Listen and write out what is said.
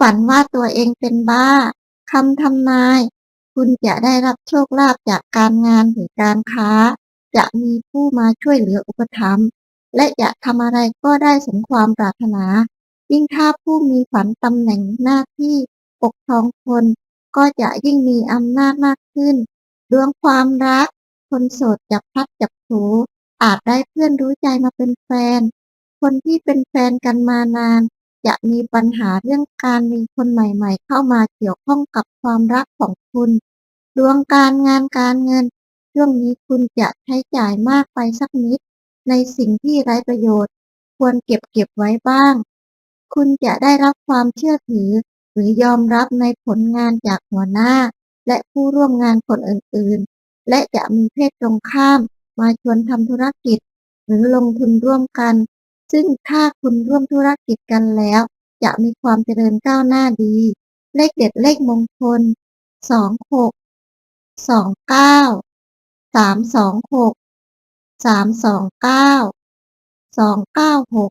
ฝันว่าตัวเองเป็นบ้าคำทำนาย คุณจะได้รับโชคลาภจากการงานหรือการค้า จะมีผู้มาช่วยเหลืออุปถัมภ์และจะทำอะไรก็ได้สมความปรารถนา ยิ่งถ้าผู้มีฝันตำแหน่งหน้าที่ปกครองคนก็จะยิ่งมีอำนาจมากขึ้นดวงความรัก คนโสดจับพัดจับผลูอาจได้เพื่อนรู้ใจมาเป็นแฟน คนที่เป็นแฟนกันมานาน จะมีปัญหาเรื่องการมีคนใหม่ๆ เข้ามาเกี่ยวข้องกับความรักของคุณ ดวงการงานการเงิน ช่วงนี้คุณจะใช้จ่ายมากไปสักนิด ในสิ่งที่ไร้ประโยชน์ ควรเก็บเก็บไว้บ้าง คุณจะได้รับความเชื่อถือ หรือยอมรับในผลงานจากหัวหน้า และผู้ร่วมงานคนอื่นๆ และจะมีเพศตรงข้าม มาชวนทำธุรกิจ หรือลงทุนร่วมกัน ซึ่งถ้าคุณร่วมธุรกิจกันแล้ว จะมีความเจริญก้าวหน้าดี เลขเด็ดเลขมงคล สองหก สองเก้า สามสองหก สามสองเก้า สองเก้าหก